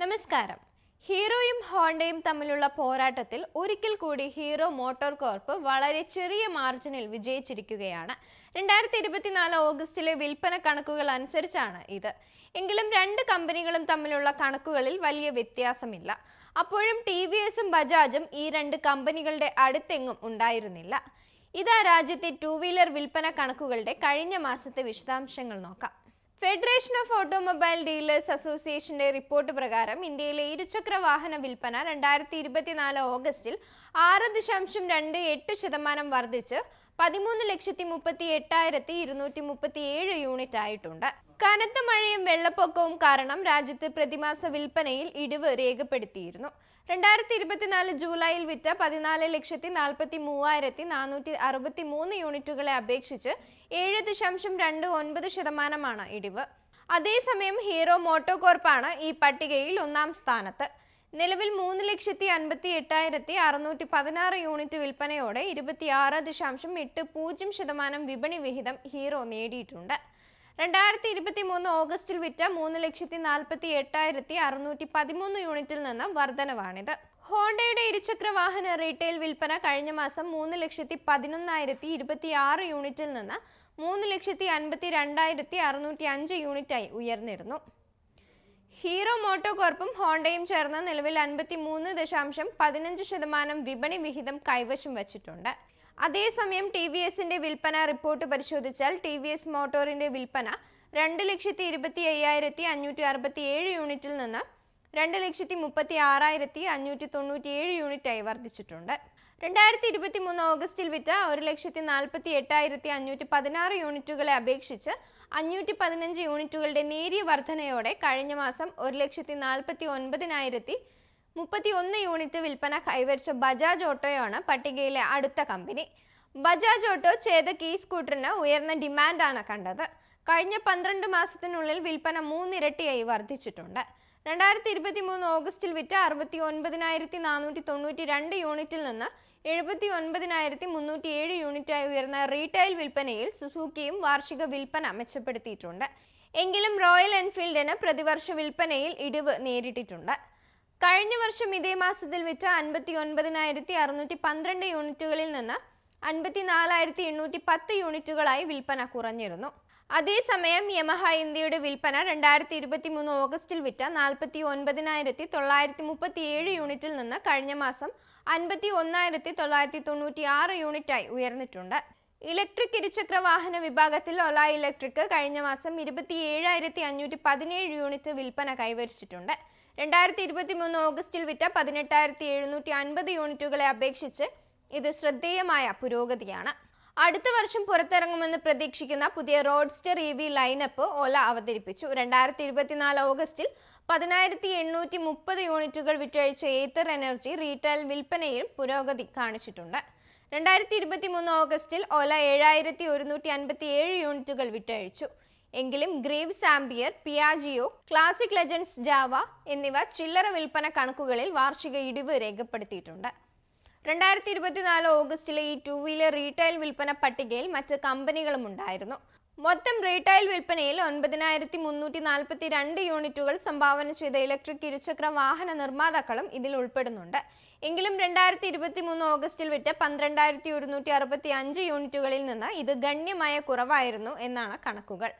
നമസ്കാരം. ഹീറോയും ഹോണ്ടയും തമ്മിലുള്ള പോരാട്ടത്തിൽ ഒരിക്കൽ കൂടി ഹീറോ മോട്ടോർ കോർപ്പ് വളരെ ചെറിയ മാർജിനിൽ വിജയിച്ചിരിക്കുകയാണ്. രണ്ടായിരത്തി ഇരുപത്തിനാല് ഓഗസ്റ്റിലെ വിൽപ്പന കണക്കുകൾ അനുസരിച്ചാണ് ഇത്. എങ്കിലും രണ്ട് കമ്പനികളും തമ്മിലുള്ള കണക്കുകളിൽ വലിയ വ്യത്യാസമില്ല. അപ്പോഴും ടി വി എസും ബജാജും ഈ രണ്ട് കമ്പനികളുടെ അടുത്തെങ്ങും ഉണ്ടായിരുന്നില്ല. ഇതാ രാജ്യത്തെ ടു വീലർ വിൽപ്പന കണക്കുകളുടെ കഴിഞ്ഞ മാസത്തെ വിശദാംശങ്ങൾ നോക്കാം. ഫെഡറേഷൻ ഓഫ് ഓട്ടോമൊബൈൽ ഡീലേഴ്സ് അസോസിയേഷന്റെ റിപ്പോർട്ട് പ്രകാരം ഇന്ത്യയിലെ ഇരുചക്ര വാഹന വിൽപ്പന രണ്ടായിരത്തി ഇരുപത്തിനാല് ഓഗസ്റ്റിൽ ആറ് ദശാംശം രണ്ട് എട്ട് ശതമാനം വർദ്ധിച്ച് പതിമൂന്ന് ലക്ഷത്തി മുപ്പത്തി എട്ടായിരത്തി ഇരുന്നൂറ്റി മുപ്പത്തി ഏഴ് യൂണിറ്റ് ആയിട്ടുണ്ട്. കനത്ത മഴയും വെള്ളപ്പൊക്കവും കാരണം രാജ്യത്ത് പ്രതിമാസ വിൽപ്പനയിൽ ഇടിവ് രേഖപ്പെടുത്തിയിരുന്നു. രണ്ടായിരത്തി ഇരുപത്തിനാല് ജൂലൈയിൽ വിറ്റ പതിനാല് ലക്ഷത്തി നാൽപ്പത്തി മൂവായിരത്തി നാനൂറ്റി അറുപത്തി മൂന്ന് യൂണിറ്റുകളെ അപേക്ഷിച്ച് ഏഴ് ദശാംശം രണ്ട് ഒൻപത് ശതമാനമാണ് ഇടിവ്. അതേസമയം ഹീറോ മോട്ടോകോർപ്പാണ് ഈ പട്ടികയിൽ ഒന്നാം സ്ഥാനത്ത്. നിലവിൽ മൂന്ന് ലക്ഷത്തി അൻപത്തി എട്ടായിരത്തി അറുന്നൂറ്റി പതിനാറ് യൂണിറ്റ് വിൽപ്പനയോടെ ഇരുപത്തിയാറ് ദശാംശം എട്ട് പൂജ്യം ശതമാനം വിപണി വിഹിതം ഹീറോ നേടിയിട്ടുണ്ട്. രണ്ടായിരത്തി ഇരുപത്തി മൂന്ന് ഓഗസ്റ്റിൽ വിറ്റ മൂന്ന് ലക്ഷത്തി നാൽപ്പത്തി എട്ടായിരത്തി അറുന്നൂറ്റി പതിമൂന്ന് യൂണിറ്റിൽ നിന്ന് വർധനവാണിത്. ഹോണ്ടയുടെ ഇരുചക്ര വാഹന റീറ്റെയിൽ വിൽപ്പന കഴിഞ്ഞ മാസം മൂന്ന് ലക്ഷത്തി പതിനൊന്നായിരത്തി ഇരുപത്തി ആറ് യൂണിറ്റിൽ നിന്ന് മൂന്ന് ലക്ഷത്തി അൻപത്തി രണ്ടായിരത്തി അറുന്നൂറ്റി അഞ്ച് യൂണിറ്റായി ഉയർന്നിരുന്നു. ഹീറോ മോട്ടോ കോർപ്പും ഹോണ്ടയും ചേർന്ന് നിലവിൽ അൻപത്തി മൂന്ന് ദശാംശം പതിനഞ്ച് ശതമാനം വിപണി വിഹിതം കൈവശം വച്ചിട്ടുണ്ട്. അതേസമയം ടി വി എസിന്റെ വിൽപ്പന റിപ്പോർട്ട് പരിശോധിച്ചാൽ ടി വി എസ് മോട്ടോറിന്റെ വിൽപ്പന രണ്ട് ലക്ഷത്തി ഇരുപത്തി അയ്യായിരത്തി അഞ്ഞൂറ്റി അറുപത്തി ഏഴ് യൂണിറ്റിൽ നിന്ന് രണ്ട് ലക്ഷത്തി മുപ്പത്തി ആറായിരത്തി അഞ്ഞൂറ്റി തൊണ്ണൂറ്റി ഏഴ് യൂണിറ്റായി വർദ്ധിച്ചിട്ടുണ്ട്. രണ്ടായിരത്തി ഇരുപത്തി മൂന്ന് ഓഗസ്റ്റിൽ വിറ്റ ഒരു ലക്ഷത്തി നാൽപ്പത്തി എട്ടായിരത്തി അഞ്ഞൂറ്റി പതിനാറ് യൂണിറ്റുകളെ അപേക്ഷിച്ച് അഞ്ഞൂറ്റി പതിനഞ്ച് യൂണിറ്റുകളുടെ നേരിയ വർധനയോടെ കഴിഞ്ഞ മാസം ഒരു ലക്ഷത്തി നാൽപ്പത്തി ഒൻപതിനായിരത്തി മുപ്പത്തി ഒന്ന് യൂണിറ്റ് വിൽപ്പന കൈവരിച്ച ബജാജ് ഓട്ടോയാണ് പട്ടികയിലെ അടുത്ത കമ്പനി. ബജാജ് ഓട്ടോ ചേതക് ഈ സ്കൂട്ടറിന് ഉയർന്ന ഡിമാൻഡാണ് കണ്ടത്. കഴിഞ്ഞ പന്ത്രണ്ട് മാസത്തിനുള്ളിൽ വിൽപ്പന മൂന്നിരട്ടിയായി വർദ്ധിച്ചിട്ടുണ്ട്. രണ്ടായിരത്തി ഇരുപത്തി മൂന്ന് ഓഗസ്റ്റിൽ വിറ്റ അറുപത്തി ഒൻപതിനായിരത്തി നാനൂറ്റി തൊണ്ണൂറ്റി രണ്ട് യൂണിറ്റിൽ നിന്ന് എഴുപത്തി ഒൻപതിനായിരത്തി മുന്നൂറ്റി ഏഴ് യൂണിറ്റായി ഉയർന്ന റീറ്റെയിൽ വിൽപ്പനയിൽ സുസൂക്കിയും വാർഷിക വിൽപ്പന മെച്ചപ്പെടുത്തിയിട്ടുണ്ട്. എങ്കിലും റോയൽ എൻഫീൽഡിന് പ്രതിവർഷ വിൽപ്പനയിൽ ഇടിവ് നേരിട്ടിട്ടുണ്ട്. കഴിഞ്ഞ വർഷം ഇതേ മാസത്തിൽ വിറ്റ അൻപത്തി ഒൻപതിനായിരത്തി അറുന്നൂറ്റി പന്ത്രണ്ട് യൂണിറ്റുകളിൽ നിന്ന് അൻപത്തി നാലായിരത്തി എണ്ണൂറ്റി പത്ത് യൂണിറ്റുകളായി വിൽപ്പന കുറഞ്ഞിരുന്നു. അതേസമയം യമഹ ഇന്ത്യയുടെ വിൽപ്പന രണ്ടായിരത്തി ഇരുപത്തി മൂന്ന് ഓഗസ്റ്റിൽ വിറ്റ നാൽപ്പത്തി ഒൻപതിനായിരത്തി തൊള്ളായിരത്തി മുപ്പത്തി ഏഴ് യൂണിറ്റിൽ നിന്ന് കഴിഞ്ഞ മാസം അൻപത്തി ഒന്നായിരത്തി തൊള്ളായിരത്തി തൊണ്ണൂറ്റി ആറ് യൂണിറ്റായി ഉയർന്നിട്ടുണ്ട്. ഇലക്ട്രിക് ഇരുചക്ര വാഹന വിഭാഗത്തിൽ ഒല ഇലക്ട്രിക് കഴിഞ്ഞ മാസം ഇരുപത്തി ഏഴായിരത്തി അഞ്ഞൂറ്റി പതിനേഴ് യൂണിറ്റ് വിൽപ്പന കൈവരിച്ചിട്ടുണ്ട്. രണ്ടായിരത്തി ഇരുപത്തി മൂന്ന് ഓഗസ്റ്റിൽ വിറ്റ പതിനെട്ടായിരത്തി എഴുന്നൂറ്റി അൻപത് യൂണിറ്റുകളെ അപേക്ഷിച്ച് ഇത് ശ്രദ്ധേയമായ പുരോഗതിയാണ്. അടുത്ത വർഷം പുറത്തിറങ്ങുമെന്ന് പ്രതീക്ഷിക്കുന്ന പുതിയ roadster E V lineup Ola അവതരിപ്പിച്ചു. രണ്ടായിരത്തി ഇരുപത്തിനാല് ഓഗസ്റ്റിൽ പതിനായിരത്തി എണ്ണൂറ്റി മുപ്പത് യൂണിറ്റുകൾ വിറ്റഴിച്ച ഏത്തർ എനർജി റീറ്റെയിൽ വിൽപ്പനയിൽ പുരോഗതി കാണിച്ചിട്ടുണ്ട്. രണ്ടായിരത്തി ഇരുപത്തി മൂന്ന് ഓഗസ്റ്റിൽ ഓല ഏഴായിരത്തി ഒരുന്നൂറ്റി അൻപത്തി ഏഴ് യൂണിറ്റുകൾ വിറ്റഴിച്ചു. എങ്കിലും Greaves സാമ്പിയർ Piaggio Classic Legends Jawa എന്നിവ ചില്ലറ വിൽപ്പന കണക്കുകളിൽ വാർഷിക ഇടിവ് രേഖപ്പെടുത്തിയിട്ടുണ്ട്. രണ്ടായിരത്തി ഇരുപത്തിനാല് ഓഗസ്റ്റിലെ ഈ ടു വീലർ റീറ്റെയിൽ വിൽപ്പന പട്ടികയിൽ മറ്റ് കമ്പനികളും ഉണ്ടായിരുന്നു. മൊത്തം റീറ്റെയിൽ വിൽപ്പനയിൽ ഒൻപതിനായിരത്തി മുന്നൂറ്റി നാൽപ്പത്തി രണ്ട് യൂണിറ്റുകൾ സംഭാവന ചെയ്ത ഇലക്ട്രിക് ഇരുചക്ര വാഹന നിർമ്മാതാക്കളും ഇതിൽ ഉൾപ്പെടുന്നുണ്ട്. എങ്കിലും രണ്ടായിരത്തി ഇരുപത്തി മൂന്ന് ഓഗസ്റ്റിൽ വിറ്റ പന്ത്രണ്ടായിരത്തി ഒരുന്നൂറ്റി അറുപത്തി അഞ്ച് യൂണിറ്റുകളിൽ നിന്ന് ഇത് ഗണ്യമായ കുറവായിരുന്നു എന്നാണ് കണക്കുകൾ.